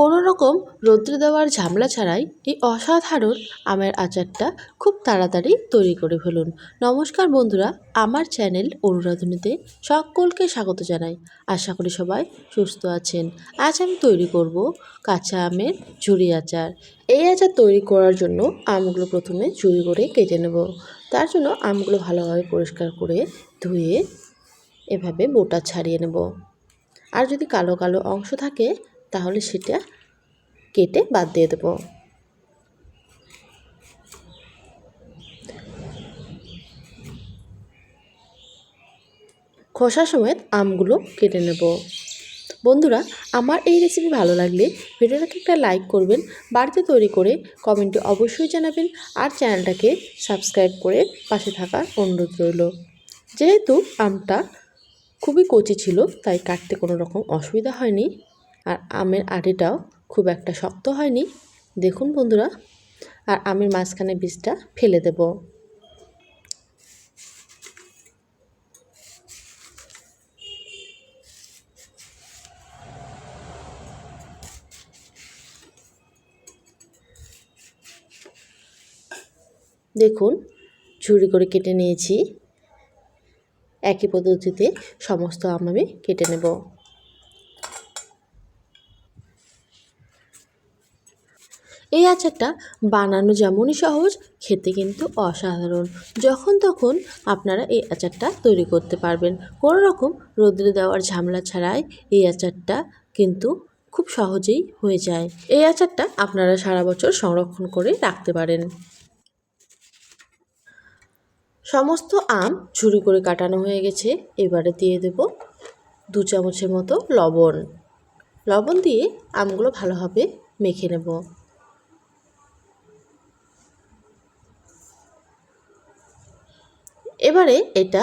কোনো রকম রৌদ্রে দেওয়ার ঝামেলা ছাড়াই এই অসাধারণ আমের আচারটা খুব তাড়াতাড়ি তৈরি করে ফেলুন। নমস্কার বন্ধুরা, আমার চ্যানেল অনুরাধনীতে সকলকে স্বাগত জানাই। আশা করি সবাই সুস্থ আছেন। আজ আমি তৈরি করব কাঁচা আমের ঝুড়ি আচার। এই আচার তৈরি করার জন্য আমগুলো প্রথমে ঝুড়ি করে কেটে নেব। তার জন্য আমগুলো ভালোভাবে পরিষ্কার করে ধুয়ে এভাবে বোটা ছাড়িয়ে নেব। আর যদি কালো কালো অংশ থাকে তাহলে সেটা কেটে বাদ দিয়ে দেবো। খোসা সমেত আমগুলো কেটে নেব। বন্ধুরা, আমার এই রেসিপি ভালো লাগলে ভিডিওটাকে একটা লাইক করবেন, বাড়িতে তৈরি করে কমেন্টে অবশ্যই জানাবেন আর চ্যানেলটাকে সাবস্ক্রাইব করে পাশে থাকার অনুরোধ রইল। যেহেতু আমটা খুবই কচি ছিল, তাই কাটতে কোনো রকম অসুবিধা হয়নি। আর আমের আটিটাও খুব একটা শক্ত হয়নি। দেখুন বন্ধুরা, আর আমের মাঝখানে বীজটা ফেলে দেব। দেখুন, ঝুড়ি করে কেটে নিয়েছি। একই পদ্ধতিতে সমস্ত আম আমি কেটে নেব। এই আচারটা বানানো যেমনই সহজ, খেতে কিন্তু অসাধারণ। যখন তখন আপনারা এই আচারটা তৈরি করতে পারবেন। কোনো রকম রোদ্রে দেওয়ার ঝামেলা ছাড়াই এই আচারটা কিন্তু খুব সহজেই হয়ে যায়। এই আচারটা আপনারা সারা বছর সংরক্ষণ করে রাখতে পারেন। সমস্ত আম ঝুরি করে কাটানো হয়ে গেছে। এবারে দিয়ে দেব দু চামচের মতো লবণ। লবণ দিয়ে আমগুলো ভালোভাবে মেখে নেব। এবারে এটা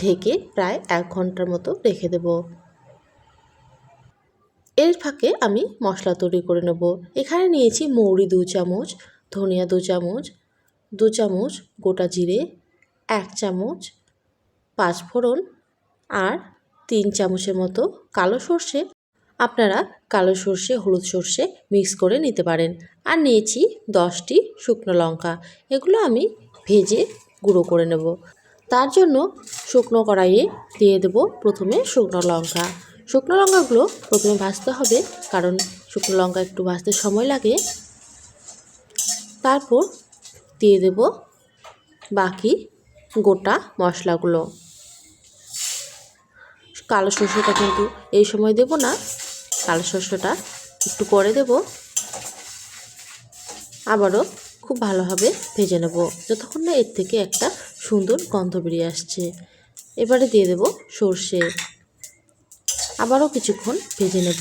ঢেকে প্রায় এক ঘণ্টার মতো রেখে দেব। এর ফাঁকে আমি মশলা তৈরি করে নেব। এখানে নিয়েছি মৌরি দু চামচ, ধনিয়া দু চামচ দু চামচ গোটা জিরে, এক চামচ পাঁচফোড়ন আর তিন চামচের মতো কালো সর্ষে। আপনারা কালো সর্ষে, হলুদ সর্ষে মিক্স করে নিতে পারেন। আর নিয়েছি দশটি শুকনো লঙ্কা। এগুলো আমি ভেজে গুঁড়ো করে নেব। তার জন্য শুকনো কড়াইয়ে দিয়ে দেব প্রথমে শুকনো লঙ্কা। শুকনো লঙ্কাগুলো প্রথমে ভাজতে হবে, কারণ শুকনো লঙ্কা একটু ভাজতে সময় লাগে। তারপর দিয়ে দেব বাকি গোটা মশলাগুলো। কালো শস্যটা কিন্তু এই সময় দেব না, কালো শস্যটা একটু পরে দেব। আবারও খুব ভালোভাবে ভেজে নেব। যতক্ষণ না এর থেকে একটা সুন্দর গন্ধ বেরিয়ে আসছে। এবারে দিয়ে দেব সর্ষে। আবারও কিছুক্ষণ ভেজে নেব।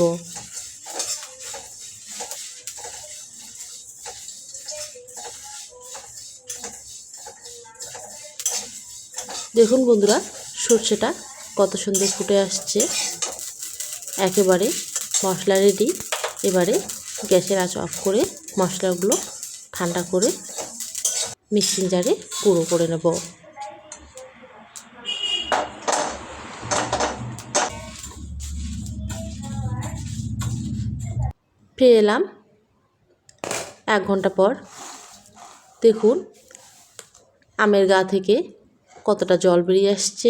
দেখুন বন্ধুরা, সর্ষেটা কত সুন্দর ফুটে আসছে। একেবারে মশলা রেডি এবারে গ্যাসের আঁচ অফ করে মশলাগুলো ঠান্ডা করে মিক্সিং জারে গুঁড়ো করে নেব। ফিরে এলাম। এক ঘণ্টা পর দেখুন আমের গা থেকে কতটা জল বেরিয়ে আসছে।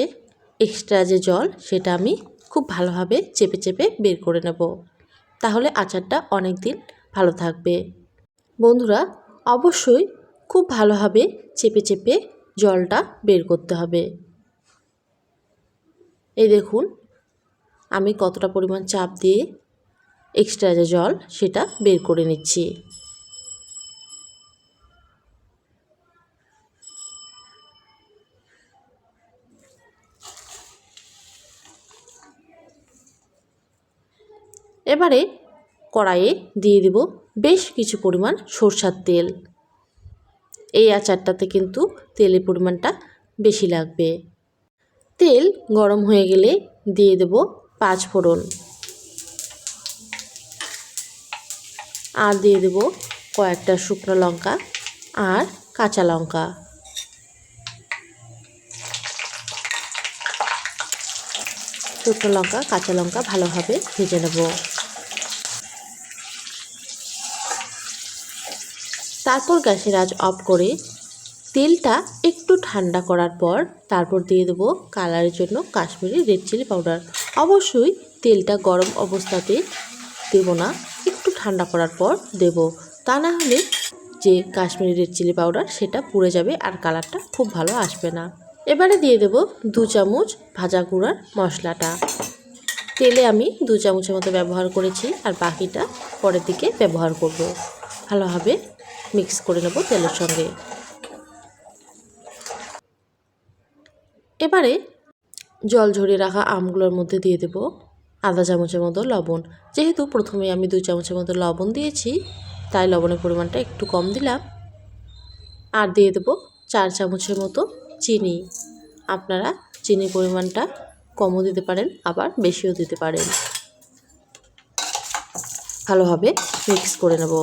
এক্সট্রা যে জল সেটা আমি খুব ভালোভাবে চেপে চেপে বের করে নেব। তাহলে আচারটা অনেক দিন ভালো থাকবে। বন্ধুরা অবশ্যই খুব ভালোভাবে চেপে চেপে জলটা বের করতে হবে। এই দেখুন, আমি কতটা পরিমাণ চাপ দিয়ে এক্সট্রা যে জল সেটা বের করে নিচ্ছি। এবারে কড়াইয়ে দিয়ে দেব বেশ কিছু পরিমাণ সরষার তেল। এই আচারটাতে কিন্তু তেলের পরিমাণটা বেশি লাগবে। তেল গরম হয়ে গেলে দিয়ে দেব পাঁচ ফোড়ন। আর দিয়ে দেব কয়েকটা শুকনো লঙ্কা আর কাঁচা লঙ্কা। শুকনো লঙ্কা, কাঁচা লঙ্কা ভালোভাবে ভেজে নেব। তারপর গ্যাসের আজ অফ করে তেলটা একটু ঠান্ডা করার পর তারপর দিয়ে দেবো কালারের জন্য কাশ্মীরি রেড চিলি পাউডার অবশ্যই তেলটা গরম অবস্থাতে দেব না, একটু ঠান্ডা করার পর দেব। তা না হলে যে কাশ্মীরি রেড চিলি পাউডার সেটা পুড়ে যাবে আর কালারটা খুব ভালো আসবে না। এবারে দিয়ে দেব দু চামচ ভাজা গুঁড়ার মশলাটা। তেলে আমি দু চামচের মতো ব্যবহার করেছি আর বাকিটা পরের দিকে ব্যবহার করব। ভালোভাবে মিক্স করে নেব তেলের সঙ্গে। এবারে জল ঝরিয়ে রাখা আমগুলোর মধ্যে দিয়ে দেব আধা চামচের মতো লবণ। যেহেতু প্রথমে আমি দু চামচের মতো লবণ দিয়েছি, তাই লবণের পরিমাণটা একটু কম দিলাম। আর দিয়ে দেব চার চামচের মতো চিনি। আপনারা চিনির পরিমাণটা কমও দিতে পারেন, আবার বেশিও দিতে পারেন। ভালোভাবে মিক্স করে নেব।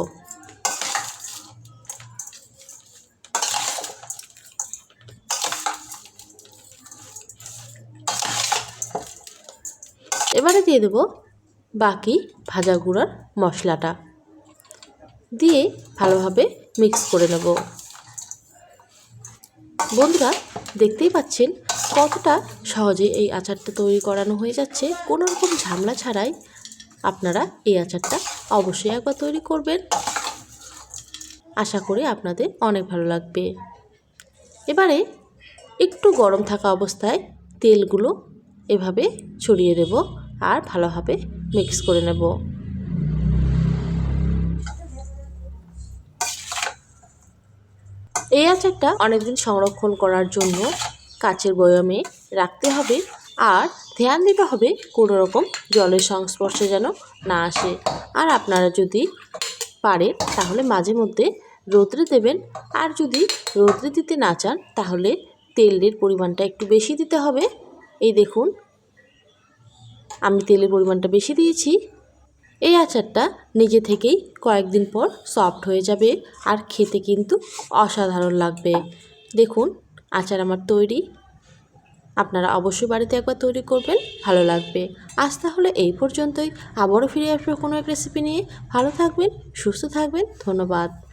এবারে দিয়ে দেব বাকি ভাজা গুঁড়ার মশলাটা। দিয়ে ভালোভাবে মিক্স করে নেব। বন্ধুরা, দেখতেই পাচ্ছেন কতটা সহজে এই আচারটা তৈরি করানো হয়ে যাচ্ছে। কোনো রকম ঝামেলা ছাড়াই আপনারা এই আচারটা অবশ্যই একবার তৈরি করবেন। আশা করি আপনাদের অনেক ভালো লাগবে। এবারে একটু গরম থাকা অবস্থায় তেলগুলো এভাবে ছড়িয়ে দেব। আর ভালোভাবে মিক্স করে নেব। এই আচারটা অনেকদিন সংরক্ষণ করার জন্য কাচের বয়ামে রাখতে হবে আর ধ্যান দিতে হবে কোনো রকম জলের সংস্পর্শে যেন না আসে। আর আপনারা যদি পারেন, তাহলে মাঝে মধ্যে রোদ্রে দেবেন। আর যদি রোদ্রে দিতে না চান, তাহলে তেলের পরিমাণটা একটু বেশি দিতে হবে। এই দেখুন আমি তেলের পরিমাণটা বেশি দিয়েছি। এই আচারটা নিজে থেকেই কয়েকদিন পর সফট হয়ে যাবে আর খেতে কিন্তু অসাধারণ লাগবে। দেখুন, আচার আমার তৈরি। আপনারা অবশ্যই বাড়িতে একবার তৈরি করবেন, ভালো লাগবে। আজ তাহলে এই পর্যন্তই। আবারও ফিরে আসবে কোনো এক রেসিপি নিয়ে। ভালো থাকবেন, সুস্থ থাকবেন। ধন্যবাদ।